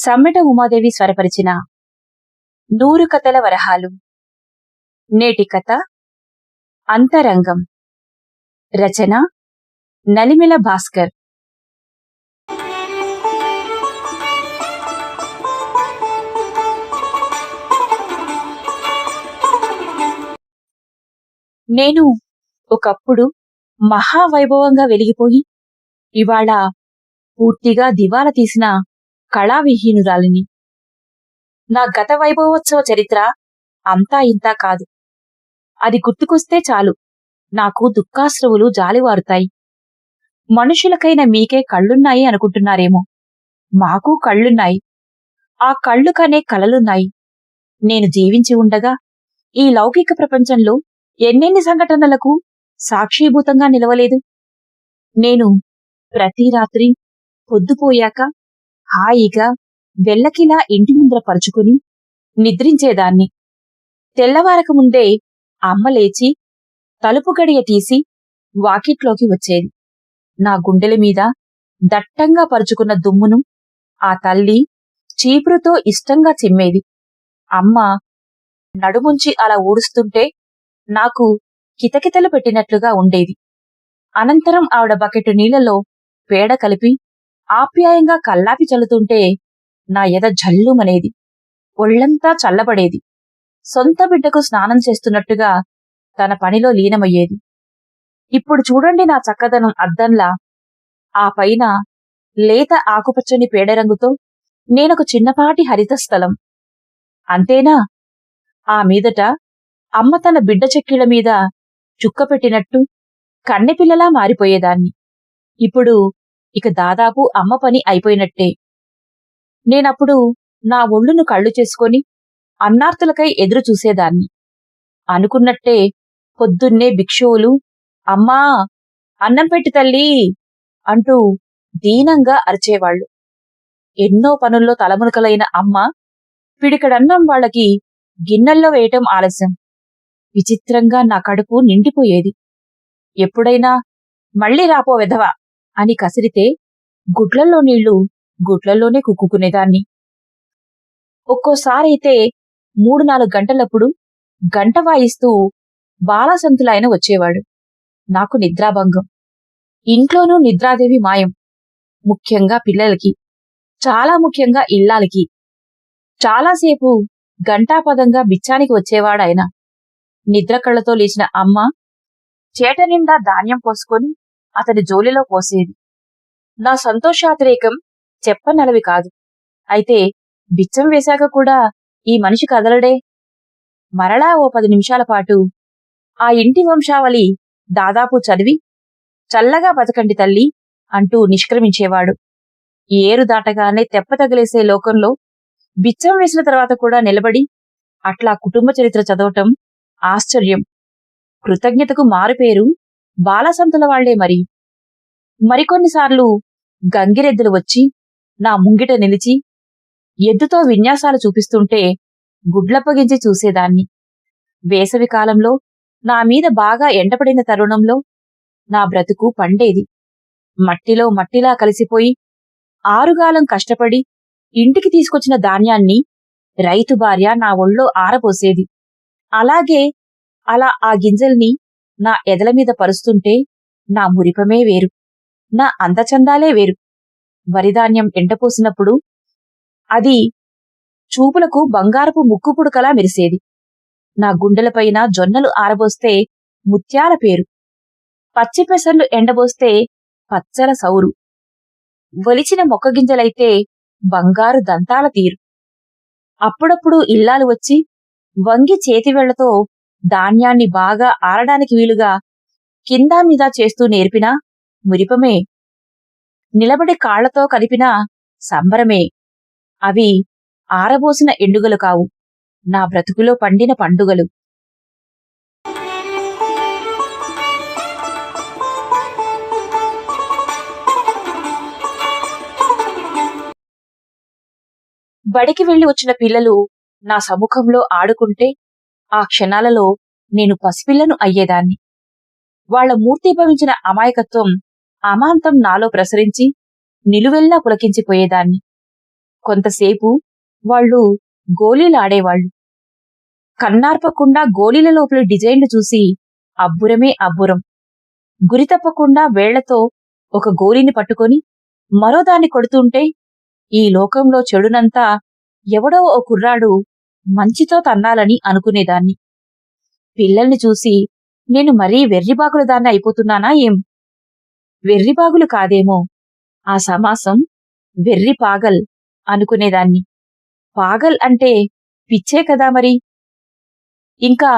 సమ్మెట ఉమాదేవి స్వరపరిచిన నూరు కథల వరహాలు. నేటి కథ అంతరంగం. రచన నలిమిల భాస్కర్. నేను ఒకప్పుడు మహావైభవంగా వెలిగిపోయి ఇవాళ పూర్తిగా దివాల తీసిన కళావిహీనురాలిని. నా గత వైభవోత్సవ చరిత్ర అంతా ఇంతా కాదు. అది గుర్తుకొస్తే చాలు. నాకు దుఃఖాశ్రవులు జాలివారుతాయి. మనుషులకైన మీకే కళ్ళున్నాయి అనుకుంటున్నారేమో. మాకు కళ్ళున్నాయి. ఆ కళ్ళు కనే కలలున్నాయి. నేను జీవించి ఉండగా ఈ లౌకిక ప్రపంచంలో ఎన్నెన్ని సంఘటనలకు సాక్షీభూతంగా నిలవలేదు. నేను ప్రతి రాత్రి పొద్దుపోయాక హాయిగా వెల్లకిలా ఇంటి ముందర పరుచుకుని నిద్రించేదాన్ని. తెల్లవారక ముందే అమ్మ లేచి తలుపు గడియ తీసి వాకిట్లోకి వచ్చేది. నా గుండెల మీద దట్టంగా పరుచుకున్న దుమ్మును ఆ తల్లి చీపురుతో ఇష్టంగా చిమ్మేది. అమ్మ నడుముంచి అలా ఊడుస్తుంటే నాకు కితకితలు పెట్టినట్లుగా ఉండేది. అనంతరం ఆవిడ బకెట్ నీళ్ళలో పేడ కలిపి ఆప్యాయంగా కల్లాపి చల్లుతుంటే నా ఎద జల్లుమనేది. ఒళ్ళంతా చల్లబడేది. సొంత బిడ్డకు స్నానం చేస్తున్నట్టుగా తన పనిలో లీనమయ్యేది. ఇప్పుడు చూడండి నా చక్కదనం అద్దంలా. ఆ పైన లేత ఆకుపచ్చని పేడరంగుతో నేనొక చిన్నపాటి హరిత స్థలం. అంతేనా? ఆ మీదట అమ్మ తన బిడ్డ చెక్కిళ్ళ మీద చుక్క పెట్టినట్టు కన్నెపిల్లలా మారిపోయేదాన్ని. ఇప్పుడు ఇక దాదాపు అమ్మ పని అయిపోయినట్టే. నేనప్పుడు నా ఒళ్ళును కళ్ళు చేసుకొని అన్నార్తులకై ఎదురు చూసేదాన్ని. అనుకున్నట్టే పొద్దున్నే భిక్షువులు అమ్మా అన్నం పెట్టి తల్లి అంటూ దీనంగా అరిచేవాళ్ళు ఎన్నో పనుల్లో తలమునకలైన అమ్మ పిడికడన్నం వాళ్ళకి గిన్నెల్లో వేయటం ఆలస్యం. విచిత్రంగా నా కడుపు నిండిపోయేది. ఎప్పుడైనా మళ్ళీ రాపో విధవా? అని కసిరితే గుట్లల్లో నీళ్ళు గుట్లల్లోనే కుక్కుకునేదాన్ని. ఒక్కోసారైతే మూడు నాలుగు గంటలప్పుడు గంట వాయిస్తూ బాలాసంతులాయన వచ్చేవాడు. నాకు నిద్రాభంగం. ఇంట్లోనూ నిద్రాదేవి మాయం. ముఖ్యంగా పిల్లలకి చాలా ముఖ్యంగా ఇల్లాలకి. చాలాసేపు గంటాపదంగా బిచ్చానికి వచ్చేవాడాయన. నిద్ర కళ్ళతో లేచిన అమ్మ చేట నిండా ధాన్యం పోసుకొని అతని జోలిలో పోసేది. నా సంతోషాతిరేకం చెప్పనలవి కాదు. అయితే బిచ్చం వేశాక కూడా ఈ మనిషి కదలడే? మరలా ఓ పది నిమిషాల పాటు ఆ ఇంటి వంశావళి దాదాపు చదివి చల్లగా బతకండి తల్లి అంటూ నిష్క్రమించేవాడు. ఏరు దాటగానే తెప్ప తగిలేసే లోకంలో బిచ్చం వేసిన తర్వాత కూడా నిలబడి అట్లా కుటుంబ చరిత్ర చదవటం ఆశ్చర్యం. కృతజ్ఞతకు మారుపేరు బాలసంతుల వాళ్ళే మరి. మరికొన్నిసార్లు గంగిరెద్దులు వచ్చి నా ముంగిట నిలిచి ఎద్దుతో విన్యాసాలు చూపిస్తుంటే గుడ్లప్పగించి చూసేదాన్ని. వేసవి కాలంలో నా మీద బాగా ఎండపడిన తరుణంలో నా బ్రతుకు పండేది. మట్టిలో మట్టిలా కలిసిపోయి ఆరుగాలం కష్టపడి ఇంటికి తీసుకొచ్చిన ధాన్యాన్ని రైతు భార్య నా ఒళ్ళో ఆరపోసేది అలాగే అలా ఆ గింజల్ని నా ఎదల మీద పరుస్తుంటే నా మురిపమే వేరు. నా అందచందాలే వేరు. వరిధాన్యం ఎండపోసినప్పుడు అది చూపులకు బంగారపు ముక్కు పుడకలా మెరిసేది. నా గుండెలపైన జొన్నలు ఆరబోస్తే ముత్యాల పేరు. పచ్చిపెసర్లు ఎండబోస్తే పచ్చల సౌరు. ఒలిచిన మొక్కగింజలైతే బంగారు దంతాల తీరు. అప్పుడప్పుడు ఇల్లాలు వచ్చి వంగి చేతివేళ్ళతో ధాన్యాన్ని బాగా ఆరడానికి వీలుగా కిందా మీద చేస్తూ నేర్పినా మురిపమే. నిలబడి కాళ్ళతో కలిపినా సంబరమే. అవి ఆరబోసిన ఎండుగలు కావు. నా బ్రతుకులో పండిన పండుగలు. బడికి వెళ్ళి వచ్చిన పిల్లలు నా సముఖంలో ఆడుకుంటే ఆ క్షణాలలో నేను పసిపిల్లను అయ్యేదాన్ని. వాళ్ళ మూర్తిభవించిన అమాయకత్వం అమాంతం నాలో ప్రసరించి నిలువెల్లా పులకించిపోయేదాన్ని. కొంతసేపు వాళ్ళు గోళీలు కన్నార్పకుండా గోళీల లోపల డిజైన్లు చూసి అబ్బురమే అబ్బురం. గురి తప్పకుండా వేళ్ళతో ఒక గోలీని పట్టుకొని మరో దాన్ని కొడుతుంటే ఈ లోకంలో చెడునంతా ఎవడో ఓ కుర్రాడు మంచితో తన్నాలని అనుకునేదాన్ని. పిల్లల్ని చూసి నేను మరీ వెర్రిబాగుల దాన్ని అయిపోతున్నానా ఏం? వెర్రిబాగులు కాదేమో. ఆ సమాసం వెర్రి పాగల్ అనుకునేదాన్ని. పాగల్ అంటే పిచ్చే కదా మరి. ఇంకా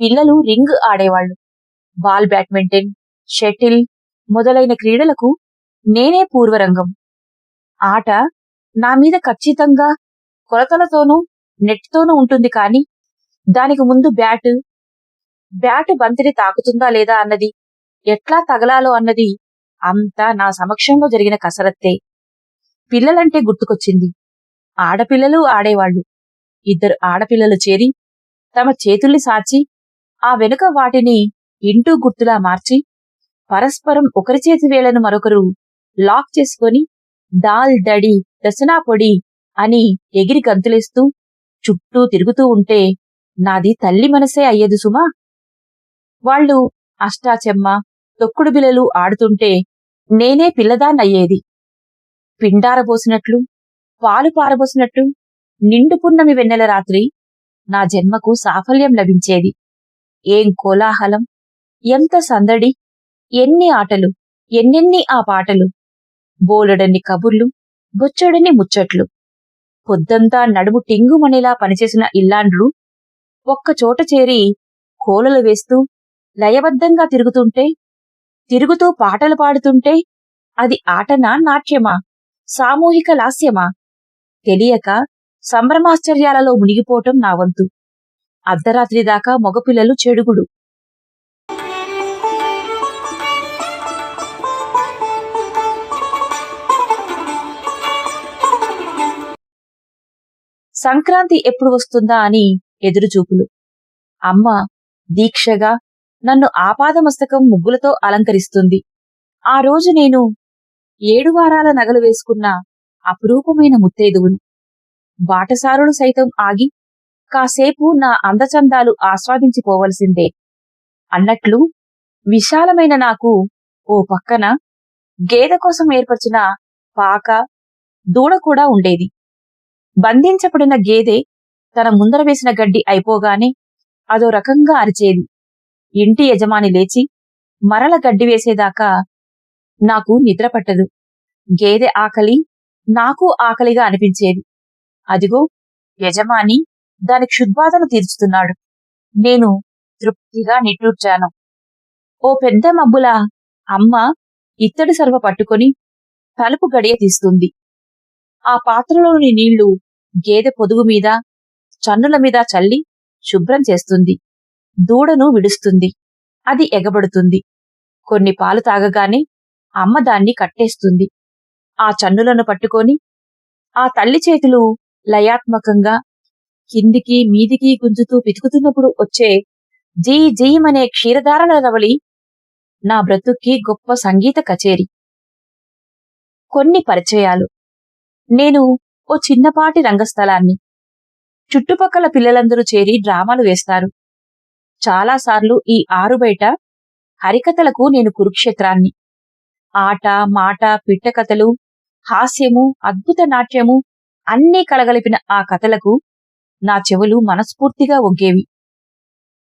పిల్లలు రింగ్ ఆడేవాళ్ళు బాల్ బ్యాడ్మింటన్ షటిల్ మొదలైన క్రీడలకు నేనే పూర్వరంగం. ఆట నా మీద ఖచ్చితంగా కొలతలతోనూ నెట్తోనూ ఉంటుంది కాని దానికి ముందు బ్యాట్ బ్యాట్ బంతిని తాకుతుందా లేదా అన్నది ఎట్లా తగలాలో అన్నది అంతా నా సమక్షంలో జరిగిన కసరత్తే. పిల్లలంటే గుర్తుకొచ్చింది. ఆడపిల్లలు ఆడేవాళ్ళు ఇద్దరు ఆడపిల్లలు చేరి తమ చేతుల్ని సాచి ఆ వెనుక వాటిని ఇంటూ గుర్తులా మార్చి పరస్పరం ఒకరి చేతి వేళను మరొకరు లాక్ చేసుకొని దాల్ దడి దసనా పొడి అని ఎగిరి గంతులేస్తూ చుట్టూ తిరుగుతూ ఉంటే నాది తల్లి మనసే అయ్యేది సుమా. వాళ్ళు అష్టాచెమ్మ తొక్కుడు బిలలు ఆడుతుంటే నేనే పిల్లదాన్నయ్యేది. పిండారబోసినట్లు పాలు పారబోసినట్లు నిండు పున్నమి వెన్నెల రాత్రి నా జన్మకు సాఫల్యం లభించేది. ఏం కోలాహలం ఎంత సందడి ఎన్ని ఆటలు ఎన్నెన్ని ఆ పాటలు. బోలెడన్ని కబుర్లు బొచ్చడని ముచ్చట్లు. పొద్దంతా నడుము టింగుమనేలా పనిచేసిన ఇల్లాండ్రు ఒక్కచోట చేరి కోలలు వేస్తూ లయబద్ధంగా తిరుగుతుంటే తిరుగుతూ పాటలు పాడుతుంటే అది ఆటనా నాట్యమా? సామూహిక లాస్యమా? తెలియక సంభ్రమాశ్చర్యాలలో మునిగిపోవటం నా వంతు. అర్ధరాత్రి దాకా మగపిల్లలు చెడుగుడు సంక్రాంతి ఎప్పుడు వస్తుందా అని ఎదురుచూపులు. అమ్మ దీక్షగా నన్ను ఆపాదమస్తకం ముగ్గులతో అలంకరిస్తుంది. ఆ రోజు నేను ఏడు వారాల నగలు వేసుకున్న అపురూపమైన ముత్తైదువును. బాటసారులు సైతం ఆగి కాసేపు నా అందచందాలు ఆస్వాదించిపోవలసిందే. అన్నట్లు విశాలమైన నాకు ఓ పక్కన గేదె కోసం ఏర్పరిచిన పాక దూడ కూడా ఉండేది. బంధించబడిన గేదె తన ముందర వేసిన గడ్డి అయిపోగానే అదో రకంగా అరిచేది. ఇంటి యజమాని లేచి మరల గడ్డి వేసేదాకా నాకు నిద్ర పట్టదు. గేదె ఆకలి నాకు ఆకలిగా అనిపించేది. అదిగో యజమాని దాని క్షుద్బాధను తీర్చుతున్నాడు. నేను తృప్తిగా నిట్టూర్చాను. ఓ పెద్ద మబ్బుల అమ్మ ఇత్తడి సర్వ పట్టుకొని తలుపు గడియ తీస్తుంది. ఆ పాత్రలోని నీళ్ళు గేదె పొదుగు మీద చన్నుల మీద చల్లి శుభ్రం చేస్తుంది. దూడను విడుస్తుంది. అది ఎగబడుతుంది. కొన్ని పాలు తాగగానే అమ్మ దాన్ని కట్టేస్తుంది. ఆ చన్నులను పట్టుకొని ఆ తల్లి చేతులు లయాత్మకంగా కిందికి మీదికి గుంజుతూ పితుకుతున్నప్పుడు వచ్చే జీ జీమనే క్షీరధారల రవళి నా బ్రతుక్కి గొప్ప సంగీత కచేరి. కొన్ని పరిచయాలు. నేను ఓ చిన్నపాటి రంగస్థలాన్ని. చుట్టుపక్కల పిల్లలందరూ చేరి డ్రామాలు వేస్తారు. చాలాసార్లు ఈ ఆరుబయట హరికథలకు నేను కురుక్షేత్రాన్ని. ఆట మాట పిట్టకథలు హాస్యము అద్భుత నాట్యము అన్నీ కలగలిపిన ఆ కథలకు నా చెవులు మనస్ఫూర్తిగా ఒగ్గేవి.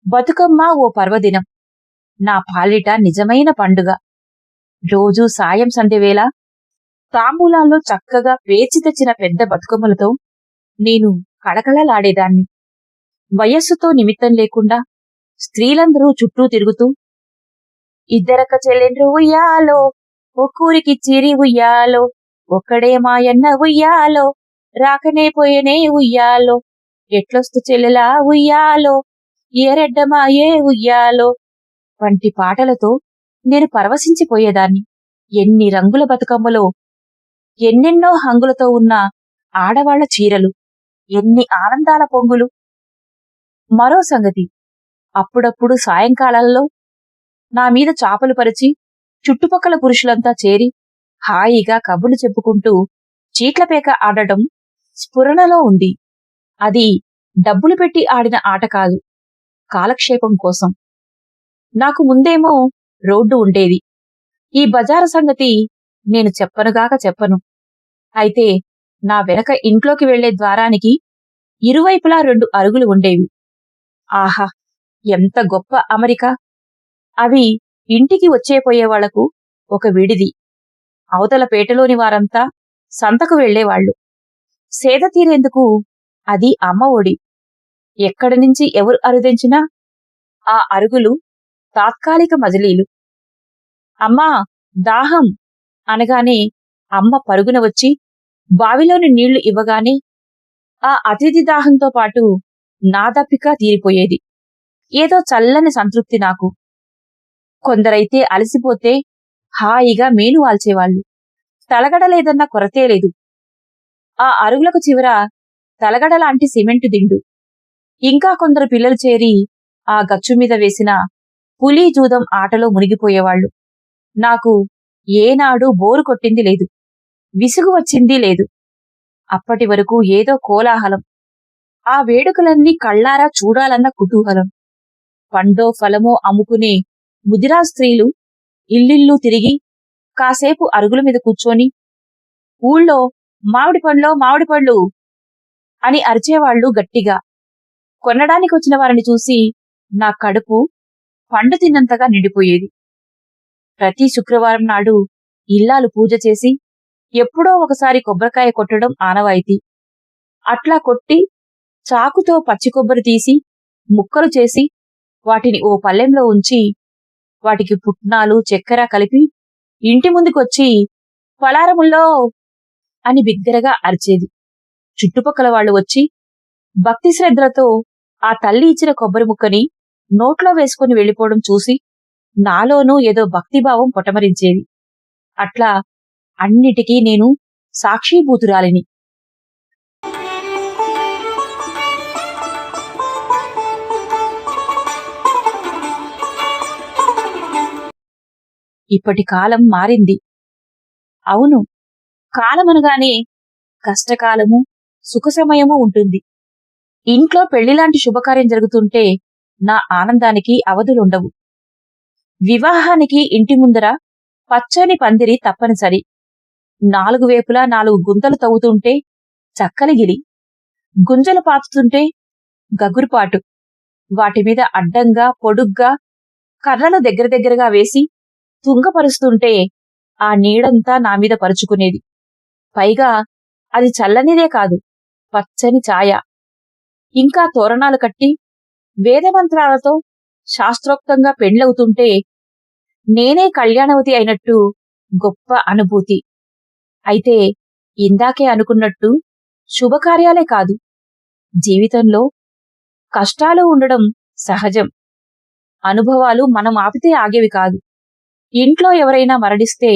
బతుకమ్మ ఓ పర్వదినం. నా పాలిట నిజమైన పండుగ. రోజూ సాయం సంధ్యవేళ తాంబూలాల్లో చక్కగా పేచి తెచ్చిన పెద్ద బతుకమ్మలతో నేను కళకళలాడేదాన్ని. వయస్సుతో నిమిత్తం లేకుండా స్త్రీలందరూ చుట్టూ తిరుగుతూ ఇద్దరక్క చెల్లెండ్రు ఉయ్యాలో ఒక్కూరికి చిరి ఉయ్యాలో ఒక్కడే మాయన్న ఉయ్యాలో రాకనే పోయనే ఉయ్యాలో ఎట్లొస్తు చెల్లెలా ఉయ్యాలో ఏరెడ్డమాయే ఉయ్యాలో వంటి పాటలతో నేను పరవశించిపోయేదాన్ని. ఎన్ని రంగుల బతుకమ్మలో ఎన్నెన్నో హంగులతో ఉన్న ఆడవాళ్ళ చీరలు ఎన్ని ఆనందాల పొంగులు. మరో సంగతి అప్పుడప్పుడు సాయంకాలాల్లో నా మీద చాపలు పరిచి చుట్టుపక్కల పురుషులంతా చేరి హాయిగా కబుర్లు చెప్పుకుంటూ చీట్లపేక ఆడటం స్ఫురణలో ఉంది. అది డబ్బులు పెట్టి ఆడిన ఆట కాదు కాలక్షేపం కోసం. నాకు ముందేమో రోడ్డు ఉండేది. ఈ బజారు సంగతి నేను చెప్పనుగాక చెప్పను. అయితే నా వెనక ఇంట్లోకి వెళ్ళే ద్వారానికి ఇరువైపులా రెండు అరుగులు ఉండేవి. ఆహా! ఎంత గొప్ప అమరిక! అవి ఇంటికి వచ్చేపోయేవాళ్ళకు ఒక విడిది. అవతల పేటలోని వారంతా సంతకు వెళ్ళేవాళ్ళు సేద తీరేందుకు అది అమ్మ ఒడి. ఎక్కడి నుంచి ఎవరు అరుదించినా ఆ అరుగులు తాత్కాలిక మజిలీలు. అమ్మా! దాహం! అనగానే అమ్మ పరుగున వచ్చి బావిలోని నీళ్ళు ఇవ్వగానే ఆ అతిథి దాహంతో పాటు నాదప్పిక తీరిపోయేది. ఏదో చల్లని సంతృప్తి నాకు. కొందరైతే అలసిపోతే హాయిగా మేలు వాల్చేవాళ్ళు తలగడలేదన్న కొరతే లేదు. ఆ అరుగులకు చివర తలగడలాంటి సిమెంటు దిండు. ఇంకా కొందరు పిల్లలు చేరి ఆ గచ్చు మీద వేసిన పులి జూదం ఆటలో మునిగిపోయేవాళ్ళు నాకు ఏనాడు బోరు కొట్టింది లేదు. విసుగు వచ్చింది లేదు. అప్పటి వరకు ఏదో కోలాహలం. ఆ వేడుకలన్నీ కళ్ళారా చూడాలన్న కుతూహలం. పండో ఫలమో అమ్ముకునే ముదిరా స్త్రీలు ఇల్లిల్లు తిరిగి కాసేపు అరుగుల మీద కూర్చొని ఊళ్ళో మామిడి పండ్లో మామిడి పండ్లు అని అరిచేవాళ్ళు గట్టిగా. కొనడానికి వచ్చిన వారిని చూసి నా కడుపు పండు తిన్నంతగా నిండిపోయేది. ప్రతి శుక్రవారం నాడు ఇల్లాలు పూజ చేసి ఎప్పుడో ఒకసారి కొబ్బరికాయ కొట్టడం ఆనవాయితీ. అట్లా కొట్టి చాకుతో పచ్చి కొబ్బరి తీసి ముక్కలు చేసి వాటిని ఓ పల్లెంలో ఉంచి వాటికి పుట్నాలు చక్కెర కలిపి ఇంటి ముందుకొచ్చి పలారముల్లో అని బిగ్గరగా అరిచేది. చుట్టుపక్కల వాళ్ళు వచ్చి భక్తి శ్రద్ధలతో ఆ తల్లి ఇచ్చిన కొబ్బరి ముక్కని నోట్లో వేసుకుని వెళ్ళిపోవడం చూసి నాలోనూ ఏదో భక్తిభావం పొటమరించేది అట్లా అన్నిటికీ నేను సాక్షీభూతురాలిని. ఇప్పటి కాలం మారింది. అవును కాలమనగానే కష్టకాలము సుఖ సమయము ఉంటుంది. ఇంట్లో పెళ్ళిలాంటి శుభకార్యం జరుగుతుంటే నా ఆనందానికి అవధులుండవు. వివాహానికి ఇంటి ముందర పచ్చని పందిరి తప్పనిసరి. నాలుగు వేపులా నాలుగు గుంతలు తవ్వుతుంటే చక్కలిగిలి గుంజలు పాతుతుంటే గగురుపాటు. వాటి మీద అడ్డంగా పొడుగ్గా కర్రలు దగ్గర దగ్గరగా వేసి తుంగపరుస్తుంటే ఆ నీడంతా నా మీద పరుచుకునేది. పైగా అది చల్లనిదే కాదు పచ్చని ఛాయ. ఇంకా తోరణాలు కట్టి వేదమంత్రాలతో శాస్త్రోక్తంగా పెండ్లవుతుంటే నేనే కళ్యాణవతి అయినట్టు గొప్ప అనుభూతి. అయితే ఇందాకే అనుకున్నట్టు శుభకార్యాలే కాదు. జీవితంలో కష్టాలు ఉండడం సహజం. అనుభవాలు మనం ఆపితే ఆగేవి కాదు. ఇంట్లో ఎవరైనా మరణిస్తే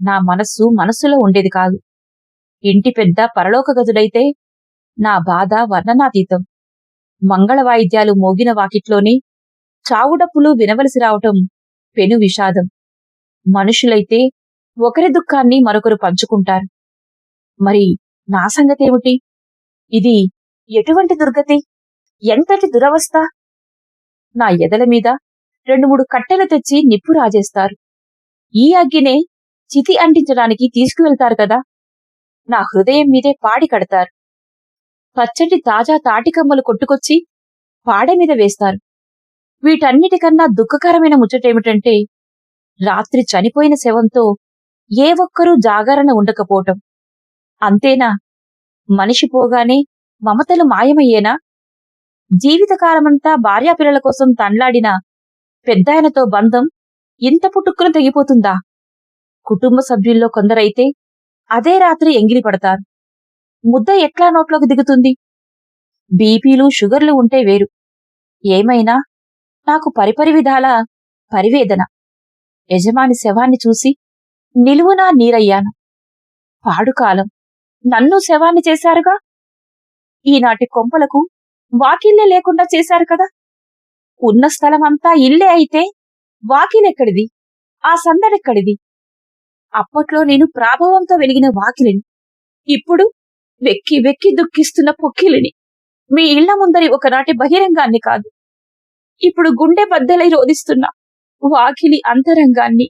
నా మనస్సు మనస్సులో ఉండేది కాదు. ఇంటి పెద్ద పరలోక గదుడైతే నా బాధ వర్ణనాతీతం. మంగళ వాయిద్యాలు మోగిన వాకిట్లోనే చావుడప్పులు వినవలసి రావటం పెను విషాదం. మనుషులైతే ఒకరి దుఃఖాన్ని మరొకరు పంచుకుంటారు. మరి నా సంగతేమిటి? ఇది ఎటువంటి దుర్గతి? ఎంతటి దురవస్థ? నా ఎదల మీద రెండు మూడు కట్టెలు తెచ్చి నిప్పు రాజేస్తారు. ఈ అగ్గినే చితి అంటించడానికి తీసుకువెళ్తారు కదా? నా హృదయం మీదే పాడి కడతారు. పచ్చటి తాజా తాటికమ్మలు కొట్టుకొచ్చి పాడె మీద వేస్తారు. వీటన్నిటికన్నా దుఃఖకరమైన ముచ్చటేమిటంటే రాత్రి చనిపోయిన శవంతో ఏ ఒక్కరూ జాగరణ ఉండకపోవటం. అంతేనా? మనిషి పోగానే మమతలు మాయమయ్యేనా? జీవితకాలమంతా భార్యాపిల్లల కోసం తండ్లాడిన పెద్దాయనతో బంధం ఇంత పుట్టుక్కున తెగిపోతుందా? కుటుంబ సభ్యుల్లో కొందరైతే అదే రాత్రి ఎంగిలి పడతారు. ముద్ద ఎట్లా నోట్లోకి దిగుతుంది? బీపీలు షుగర్లు ఉంటే వేరు. ఏమైనా నాకు పరిపరి విధాల పరివేదన. యజమాని శవాన్ని చూసి నిలువునా నీరయ్యాను. పాడుకాలం. నన్ను శవాన్ని చేశారుగా? ఈనాటి కొంపలకు వాకిల్లే లేకుండా చేశారు కదా? ఉన్న స్థలమంతా ఇల్లే అయితే వాకిలెక్కడిది? ఆ సందడెక్కడిది? అప్పట్లో నేను ప్రాభవంతో వెలిగిన వాకిలిని ఇప్పుడు వెక్కి వెక్కి దుఃఖిస్తున్న పొక్కిలిని. మీ ఇళ్ళ ముందరి ఒకనాటి బహిరంగాన్ని కాదు. ఇప్పుడు గుండె బద్దలై రోధిస్తున్న. వాకిలి అంతరంగాన్ని